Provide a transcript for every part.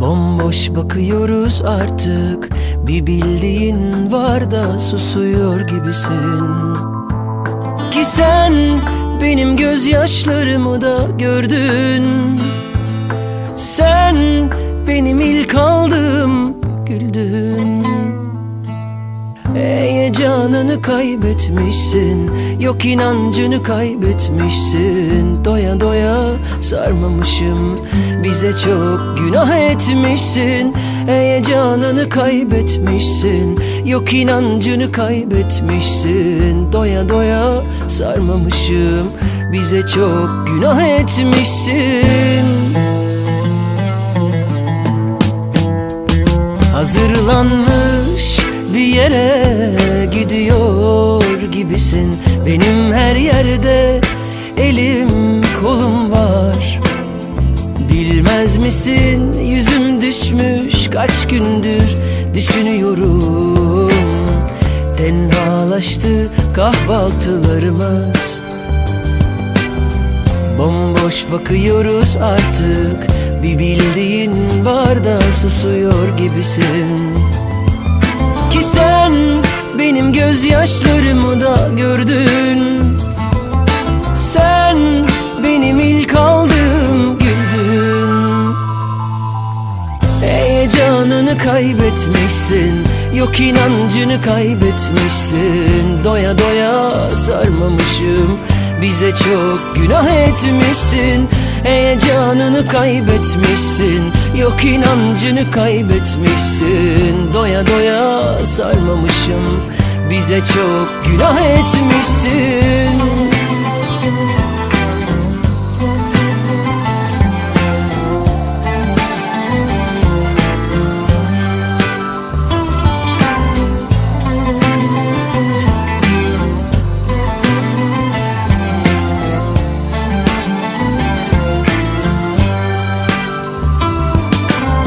Bomboş bakıyoruz artık. Bir bildiğin var da susuyor gibisin. Ki sen benim gözyaşlarımı da gördün. Sen benim ilk aldığım Kaybetmişsin. Yok inancını kaybetmişsin. Doya doya sarmamışım. Bize çok günah etmişsin. Heyecanını kaybetmişsin. Yok inancını kaybetmişsin. Doya doya sarmamışım. Bize çok günah etmişsin. Hazırlanmış bir yere gidiyor gibisin. Benim her yerde elim kolum var. Bilmez misin yüzüm düşmüş kaç gündür düşünüyorum. Tenhalaştı kahvaltılarımız. Bomboş bakıyoruz artık. Bir bildiğin var da susuyor gibisin. Ki sen gözyaşlarımı da gördün. Sen benim ilk aldığım güldün. Heyecanını kaybetmişsin. Yok inancını kaybetmişsin. Doya doya sarmamışım. Bize çok günah etmişsin. Heyecanını kaybetmişsin. Yok inancını kaybetmişsin. Doya doya sarmamışım Bize çok günah etmişsin.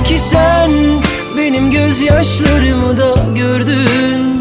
Ki sen benim gözyaşlarımı da gördün